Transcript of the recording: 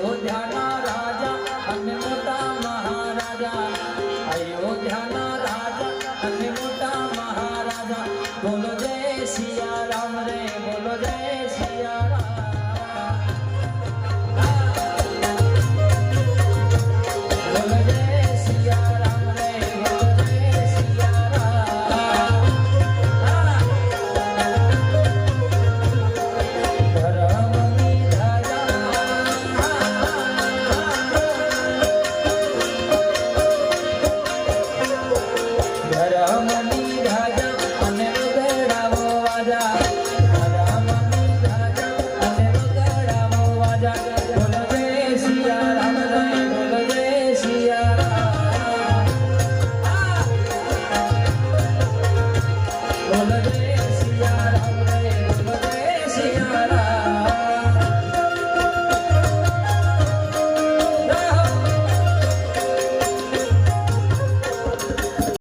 અયોધ્યાના રાજા અને મોટા મહારાજા, અયોધ્યાના રાજા અને મોટા મહારાજા. બોલો જય સિયા રામ રે, બોલો જય રાજા